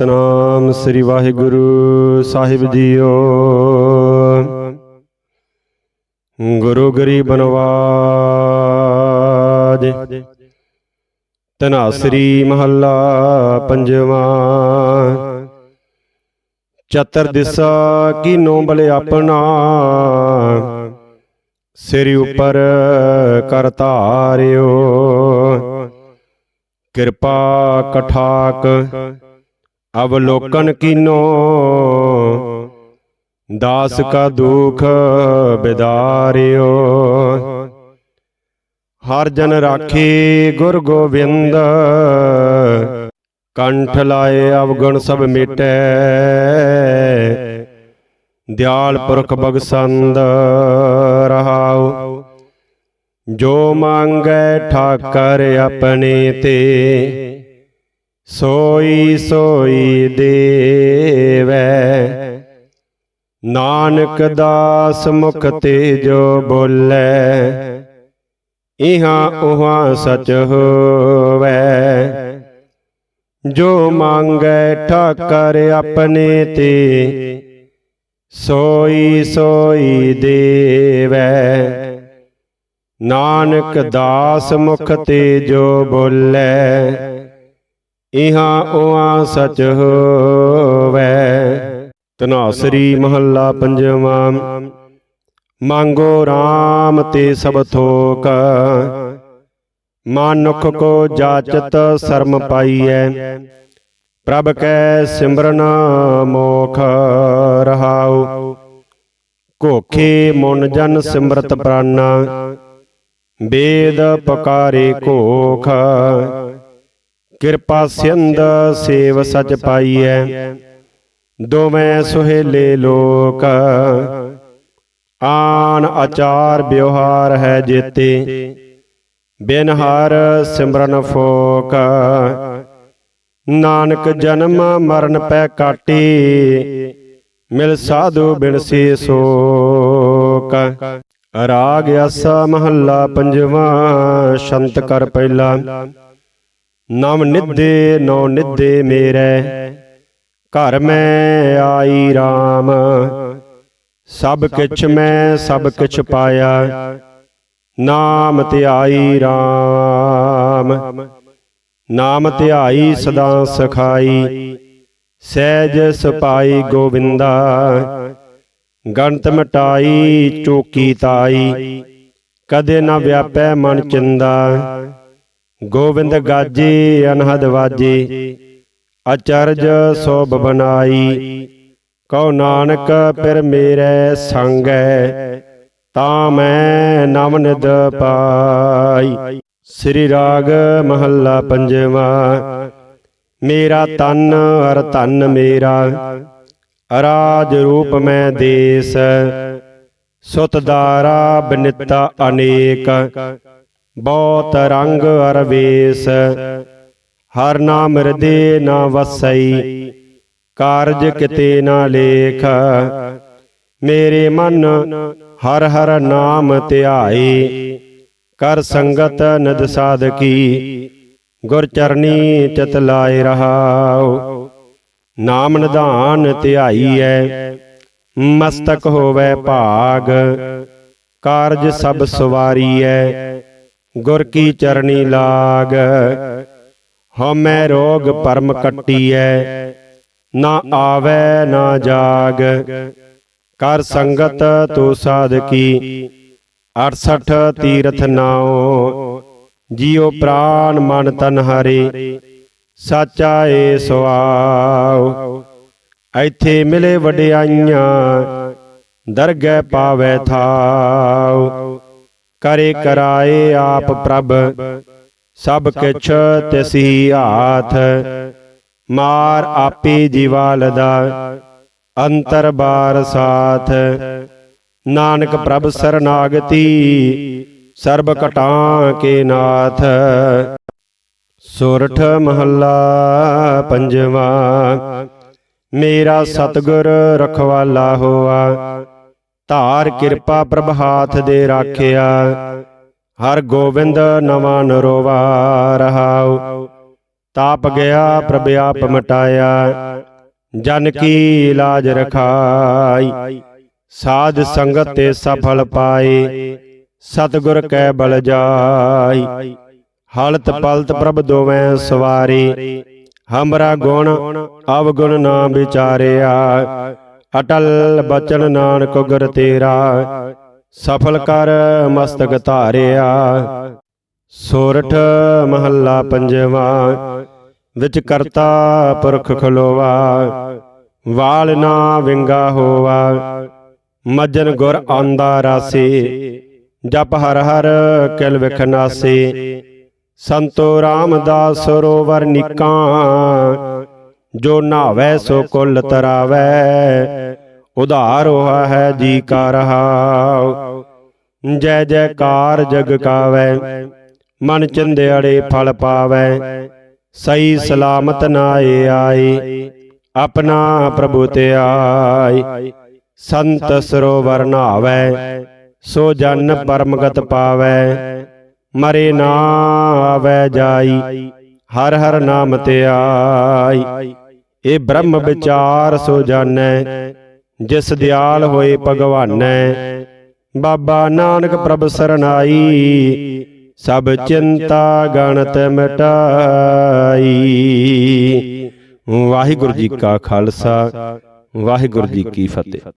ਸਤਨਾਮ ਸ੍ਰੀ ਵਾਹਿਗੁਰੂ ਸਾਹਿਬ ਜੀਓ। ਗੁਰੂ ਗਰੀਬ ਨਵਾਜ। ਤਨਾਸਰੀ ਮਹੱਲਾ ਪੰਜਵਾਂ। ਚਤਰ ਦਿਸਾ ਕੀਨੋ ਬਲੇ ਆਪਣਾ। ਸਿਰ ਉਪਰ ਕਰ ਧਾਰਿਓ। ਕਿਰਪਾ ਕਠਾਕ ਅਵਲੋਕਨ ਕੀਨੋ ਦਾਸ ਕਾ ਦੁਖ ਬਿਦਾਰਿਓ। ਹਰ ਜਨ ਰਾਖੇ ਗੁਰ ਗੋਬਿੰਦ ਕੰਠ ਲਾਏ ਅਵਗੁਣ ਸਭ ਮਿਟੈ। ਦਿਆਲ ਪੁਰਖ ਬਗਸੰਦ ਰਹਾਉ। ਜੋ ਮੰਗੈ ਠਾਕਰ ਆਪਣੇ ਤੇ ਸੋਈ ਸੋਈ ਦੇਵੈ। ਨਾਨਕ ਦਾਸ ਮੁਖ ਤੇ ਜੋ ਬੋਲੇ। ਇਹਾਂ ਉਹਾਂ ਸਚ ਹੋਵੈ। ਜੋ ਮੰਗੈ ਠਾਕਰ ਆਪਣੇ ਤੇ ਸੋਈ ਸੋਈ ਦੇਵੈ। ਨਾਨਕ ਦਾਸ ਮੁਖ ਤੇ ਜੋ ਬੋਲੇ। ਇਹਾਂ ਉਹਾਂ ਸਚ ਹੋਵੈ। ਤਨਾਸਰੀ ਮਹੱਲਾ ਪੰਜਵਾਂ। ਮੰਗੋ RAM ਤੇ ਸਭ ਥੋਕ। ਮਾਨੁਖ ਕੋ ਜਾਚਤ ਸ਼ਰਮ ਪਾਈਐ। ਪ੍ਰਭ ਕੈ ਸਿਮਰਨ ਮੋਖ ਰਹਾਉ। ਕੋਖੇ ਮਨ ਜਨ ਸਿਮਰਤ ਪ੍ਰਾਨਾ। ਵੇਦ ਪਕਾਰੇ ਕੋਖ ਕਿਰਪਾ ਸਿੰਧ ਸੇਵ ਸਚ ਪਾਈਐ। ਦੋਵੇਂ ਸੁਹੇਲੇ ਲੋਕ। ਆਨ ਆਚਾਰ ਵਿਵਹਾਰ ਹੈ ਜੇਤੇ। ਬਿਨ ਹਰ ਸਿਮਰਨ ਫੋਕ। ਨਾਨਕ ਜਨਮ ਮਰਨ ਪੈ ਕਾਟੀ। ਮਿਲ ਸਾਧੂ ਬਿਨ ਸੇ ਸੋਕ। ਰਾਗ ਆਸਾ ਮਹੱਲਾ ਪੰਜਵਾਂ। ਸ਼ੰਤ ਕਰ ਪਹਿਲਾ। ਨਮ ਨਿਧੇ ਨੌ ਨਿੱਦੇ ਮੇਰੇ। ਘਰ ਮੈਂ ਆਈ RAM ਸਭ ਕਿਛ ਮੈਂ ਸਭ ਕਿਛ ਪਾਇਆ। ਨਾਮ ਧਿਆਈ RAM ਨਾਮ ਧਿਆਈ ਸਦਾ ਸਖਾਈ। ਸਹਿਜ ਸਪਾਈ ਗੋਬਿੰਦਾ ਗਣਤ ਮਟਾਈ, ਚੋਕੀ ਤਾਈ। ਕਦੇ ਨਾ ਵਿਆਪੈ ਮਨ ਚਿੰਦਾ। ਗੋਬਿੰਦ ਗਾਜੇ ਅਨਹਦ ਵਾਜੇ ਅਚਰਜ ਸੋਭ ਬਨਾਈ ਕਉ ਨਾਨਕ ਫਿਰ ਮੇਰੇ ਸੰਗੈ ਤਾਂ ਮੈਂ ਨਮ ਨਿਦ ਪਾਈ। ਸ੍ਰੀ ਰਾਗ ਮਹੱਲਾ ਪੰਜਵਾਂ। ਮੇਰਾ ਤਨ ਅਰ ਧਨ ਮੇਰਾ। ਅਰਾਜ ਰੂਪ ਮੈਂ ਦੇਸ। ਸੁਤ ਦਾਰਾ ਬਨਿਤਾ ਅਨੇਕ। ਬਹੁਤ ਰੰਗ ਅਰਵੇਸ। ਹਰ ਨਾਮ ਹਿਰਦੇ ਨਾ ਵਸਈ, ਕਾਰਜ ਕਿਤੇ ਨਾ ਲੇਖ। ਮੇਰੇ ਮਨ ਹਰ ਹਰ ਨਾਮ ਧਿਆਏ, ਕਰ ਸੰਗਤ ਨਦ ਸਾਧਕੀ, ਗੁਰ ਚਰਨੀ ਚਿਤ ਲਾਏ ਰਹਾਉ। ਨਾਮ ਨਿਧਾਨ ਧਿਆਈਐ, ਮਸਤਕ ਹੋਵੇ ਭਾਗ, ਕਾਰਜ ਸਭ ਐ ਗੁਰ ਕੀ ਚਰਣੀ ਲਾਗ? ਹਉਮੈ ਰੋਗ ਪਰਮ ਕੱਟੀਐ, ਨਾ ਆਵੈ, ਨਾ ਜਾਗ। ਕਰ ਸੰਗਤ ਤੂ ਸਾਧਕੀ 68 ਤੀਰਥ ਨਾਉ। ਜੀਉ ਪ੍ਰਾਨ ਮਨ ਤਨ ਹਰੇ, ਸਾਚਾ ਏ ਸੁਆਉ। ਇੱਥੇ ਮਿਲੇ ਵਡਿਆਈਆਂ, ਦਰਗਹਿ ਪਾਵੇ ਥਾਉ। ਕਰੇ ਕਰਾਏ ਆਪ ਪ੍ਰਭ। ਸਭ ਕਿਛ ਤਿਸੀ ਹਾਥ ਮਾਰ ਆਪੇ ਜੀਵਾਲ ਦਾ ਅੰਤਰ ਬਾਰ ਸਾਥ। ਨਾਨਕ ਪ੍ਰਭ ਸਰਨਾਗਤੀ। ਸਰਬ ਕਟਾਂ ਕੇ ਨਾਥ। ਸੋਰਠ ਮਹੱਲਾ ਪੰਜਵਾਂ। ਮੇਰਾ ਸਤਗੁਰ ਰਖਵਾਲਾ ਹੋਆ। ਧਾਰ ਕਿਰਪਾ ਪ੍ਰਭ ਹਾਥ ਦੇ ਰਾਖਿਆ। ਹਰ ਗੋਬਿੰਦ ਨਵਾਂ ਨਰੋਵਾ ਰਹਾਉ ਤਾਪ ਗਿਆ ਪ੍ਰਭ ਆਪ ਮਟਾਇਆ। ਜਨ ਕੀ ਲਾਜ ਰਖਾਈ। ਸਾਧ ਸੰਗਤ ਤੇ ਸਫਲ ਪਾਏ। ਸਤਿਗੁਰ ਕੈ ਬਲ ਜਾਈ। ਹਲਤ ਪਲਤ ਪ੍ਰਭ ਦੋਵੇਂ ਸਵਾਰੀ। ਹਮਰਾ ਗੁਣ ਅਵਗੁਣ ਨਾ ਵਿਚਾਰਿਆ। ਅਟਲ ਬਚਨ ਨਾਨਕ ਗੁਰ ਤੇਰਾ, ਸਫਲ ਕਰ ਮਸਤਕ ਧਾਰਿਆ। ਸੋਰਠ ਮਹੱਲਾ ਪੰਜਵਾ, ਵਿੱਚ ਕਰਤਾ ਪੁਰਖ ਖਲੋਵਾ। ਵਾਲ ਨਾ ਵਿੰਗਾ ਹੋਵਾ, ਮਜਨ ਗੁਰ ਆਂਦਾ ਰਾਸੇ। ਜਪ ਹਰ ਹਰ ਕਿਲ ਵਿਖ ਨਾਸੇ। ਸੰਤੋ ਰਾਮਦਾਸ ਸਰੋਵਰ ਨਿਕਾਂ ਜੋ ਨਾਵੇ ਸੋ ਕੁਲ ਤਰਾਵੇ। ਉਧਾਰ ਹੋਆ ਹੈ ਜੀ ਕਾ ਰਹਾਉ। ਜੈ ਜੈਕਾਰ ਜਗ ਕਾਵੈ। ਮਨ ਚੰਦਿਆੜੇ ਫਲ ਪਾਵੈ। ਸਹੀ ਸਲਾਮਤ ਨਾਏ ਆਏ ਆਪਣਾ ਪ੍ਰਭੂ ਤੇ ਆਈ। ਸੰਤ ਸਰੋਵਰ ਨਾਵੈ ਸੋ ਜਨ ਪਰਮਗਤ ਪਾਵੈ। ਮਰੇ ਨਾ ਆਵੈ ਜਾਈ। ਹਰ ਹਰ ਨਾਮ ਤੇ ਆਈ। ਇਹ ਬ੍ਰਹਮ ਵਿਚਾਰ ਸੋ ਜਾਣੈ, ਜਿਸ ਦਿਆਲ ਹੋਏ ਭਗਵਾਨੈ। ਬਾਬਾ ਨਾਨਕ ਪ੍ਰਭ ਸਰਨਾਈ ਸਭ ਚਿੰਤਾ ਗਣਤ ਮਿਟਾਈ। ਵਾਹਿਗੁਰੂ ਜੀ ਕਾ ਖਾਲਸਾ, ਵਾਹਿਗੁਰੂ ਜੀ ਕੀ ਫਤਿਹ।